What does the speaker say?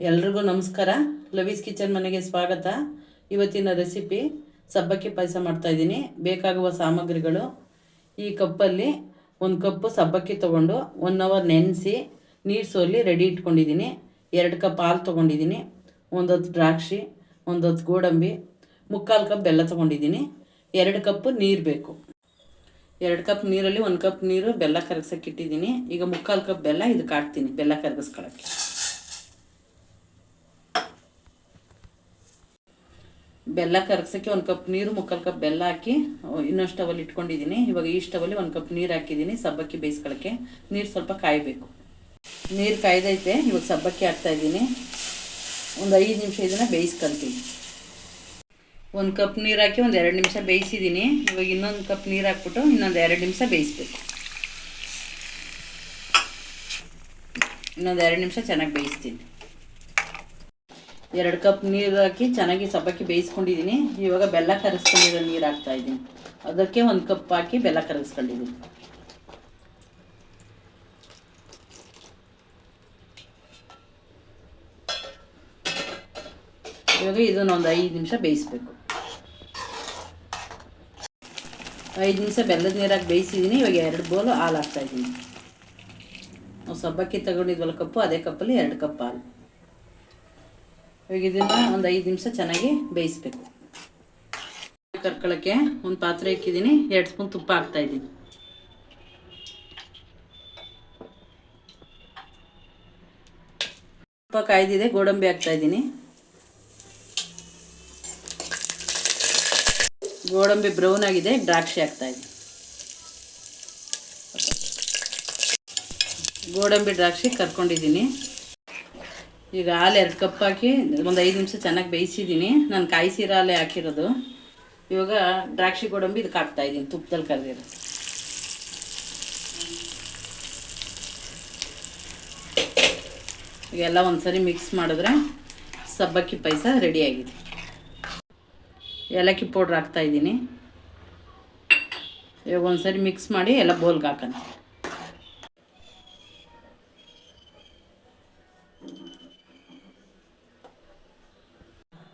ಎಲ್ರಿಗೂ ನಮಸ್ಕಾರ. ಲವೀಸ್ ಕಿಚನ್ ಮನೆಗೆ ಸ್ವಾಗತ. ಇವತ್ತಿನ ರೆಸಿಪಿ ಸಬ್ಬಕ್ಕಿ ಪಾಯಸ ಮಾಡ್ತಾಯಿದ್ದೀನಿ ಬೇಕಾಗುವ ಸಾಮಗ್ರಿಗಳು ಈ ಕಪ್ಪಲ್ಲಿ ಒಂದು ಕಪ್ಪು ಸಬ್ಬಕ್ಕಿ ತೊಗೊಂಡು ಒನ್ ಅವರ್ ನೆನೆಸಿ ನೀರು ಸೋಲಿ ರೆಡಿ ಇಟ್ಕೊಂಡಿದ್ದೀನಿ. ಎರಡು ಕಪ್ ಹಾಲು ತೊಗೊಂಡಿದ್ದೀನಿ. ಒಂದೊತ್ತು ದ್ರಾಕ್ಷಿ ಒಂದೊತ್ತು ಗೋಡಂಬಿ, ಮುಕ್ಕಾಲು ಕಪ್ ಬೆಲ್ಲ ತೊಗೊಂಡಿದ್ದೀನಿ. ಎರಡು ಕಪ್ಪು ನೀರು ಬೇಕು. ಎರಡು ಕಪ್ ನೀರಲ್ಲಿ ಒಂದು ಕಪ್ ನೀರು ಬೆಲ್ಲ ಕರಗಿಸೋಕ್ಕಿಟ್ಟಿದ್ದೀನಿ ಈಗ ಮುಕ್ಕಾಲು ಕಪ್ ಬೆಲ್ಲ ಇದಕ್ಕೆ ಹಾಕ್ತೀನಿ ಬೆಲ್ಲ ಕರಗಿಸ್ಕೊಳಕ್ಕೆ. ಬೆಲ್ಲ ಕರಗ್ಸೋಕ್ಕೆ ಒಂದು ಕಪ್ ನೀರು, ಮುಕ್ಕಾಲು ಕಪ್ ಬೆಲ್ಲ ಹಾಕಿ ಇನ್ನೊಂದು ಸ್ಟವಲ್ಲಿ ಇಟ್ಕೊಂಡಿದ್ದೀನಿ ಇವಾಗ ಈ ಸ್ಟವಲ್ಲಿ ಒಂದು ಕಪ್ ನೀರು ಹಾಕಿದ್ದೀನಿ ಸಬ್ಬಕ್ಕಿ ಬೇಯಿಸ್ಕೊಳ್ಳೋಕ್ಕೆ ನೀರು ಸ್ವಲ್ಪ ಕಾಯಬೇಕು. ನೀರು ಕಾಯ್ದೈತೆ, ಇವಾಗ ಸಬ್ಬಕ್ಕಿ ಹಾಕ್ತಾ ಇದ್ದೀನಿ. ಒಂದು ಐದು ನಿಮಿಷ ಇದನ್ನು ಬೇಯಿಸ್ಕೊಳ್ತೀನಿ ಒಂದು ಕಪ್ ನೀರು ಹಾಕಿ ಒಂದು ಎರಡು ನಿಮಿಷ ಬೇಯಿಸಿದ್ದೀನಿ ಇವಾಗ ಇನ್ನೊಂದು ಕಪ್ ನೀರು ಹಾಕ್ಬಿಟ್ಟು ಇನ್ನೊಂದು ಎರಡು ನಿಮಿಷ ಬೇಯಿಸ್ಬೇಕು. ಇನ್ನೊಂದು ಎರಡು ನಿಮಿಷ ಚೆನ್ನಾಗಿ ಬೇಯಿಸ್ತೀನಿ. ಎರಡು ಕಪ್ ನೀರು ಹಾಕಿ ಚೆನ್ನಾಗಿ ಸಬ್ಬಕ್ಕಿ ಬೇಯಿಸ್ಕೊಂಡಿದ್ದೀನಿ ಇವಾಗ ಬೆಲ್ಲ ಕರಗಿಸ್ಕೊಂಡಿರೋ ನೀರು ಹಾಕ್ತಾ ಇದ್ದೀನಿ ಅದಕ್ಕೆ ಒಂದು ಕಪ್ ಹಾಕಿ ಬೆಲ್ಲ ಕರಗಿಸ್ಕೊಂಡಿದ್ದೀನಿ ಇವಾಗ ಇದನ್ನ ಒಂದು ಐದು ನಿಮಿಷ ಬೇಯಿಸ್ಬೇಕು. ಐದು ನಿಮಿಷ ಬೆಲ್ಲದ ನೀರಾಗಿ ಬೇಯಿಸಿದ್ದೀನಿ ಇವಾಗ ಎರಡು ಬೋಲು ಹಾಲು ಹಾಕ್ತಾ ಇದ್ದೀನಿ ನಾವು ಸಬ್ಬಕ್ಕಿ ತಗೊಂಡಿದ್ವಲ್ಲ ಕಪ್ಪು, ಅದೇ ಕಪ್ಪಲ್ಲಿ ಎರಡು ಕಪ್ ಹಾಲು. ಇವಾಗ ಇದನ್ನು ಒಂದು ಐದು ನಿಮಿಷ ಚೆನ್ನಾಗಿ ಬೇಯಿಸ್ಬೇಕು. ಕರ್ಕೊಳ್ಳೋಕ್ಕೆ ಒಂದು ಪಾತ್ರೆ ಇಕ್ಕಿದ್ದೀನಿ, ಎರಡು ಸ್ಪೂನ್ ತುಪ್ಪ ಹಾಕ್ತಾ ಇದ್ದೀನಿ. ತುಪ್ಪ ಕಾಯ್ದಿದೆ, ಗೋಡಂಬಿ ಹಾಕ್ತಾ ಇದ್ದೀನಿ. ಗೋಡಂಬಿ ಬ್ರೌನ್ ಆಗಿದೆ, ದ್ರಾಕ್ಷಿ ಹಾಕ್ತಾ ಇದ್ದೀನಿ. ಗೋಡಂಬಿ ದ್ರಾಕ್ಷಿ ಕರ್ಕೊಂಡಿದ್ದೀನಿ. ಈಗ ಹಾಲು ಎರಡು ಕಪ್ ಹಾಕಿ ಒಂದು ಐದು ನಿಮಿಷ ಚೆನ್ನಾಗಿ ಬೇಯಿಸಿದ್ದೀನಿ ನಾನು ಕಾಯಿಸಿರೋ ಹಾಲೇ ಹಾಕಿರೋದು. ಇವಾಗ ದ್ರಾಕ್ಷಿ ಗೋಡಂಬಿ ಇದು ಹಾಕ್ತಾ ಇದ್ದೀನಿ ತುಪ್ಪದಲ್ಲಿ ಕರೆದಿರೋ. ಒಂದು ಒಂದ್ಸರಿ ಮಿಕ್ಸ್ ಮಾಡಿದ್ರೆ ಸಬ್ಬಕ್ಕಿ ಪಾಯಸ ರೆಡಿಯಾಗಿದೆ ಏಲಕ್ಕಿ ಪೌಡ್ರ್ ಹಾಕ್ತಾಯಿದ್ದೀನಿ ಇವಾಗ ಒಂದ್ಸರಿ ಮಿಕ್ಸ್ ಮಾಡಿ ಎಲ್ಲ ಬೋಲ್ಗೆ ಹಾಕೋಣ.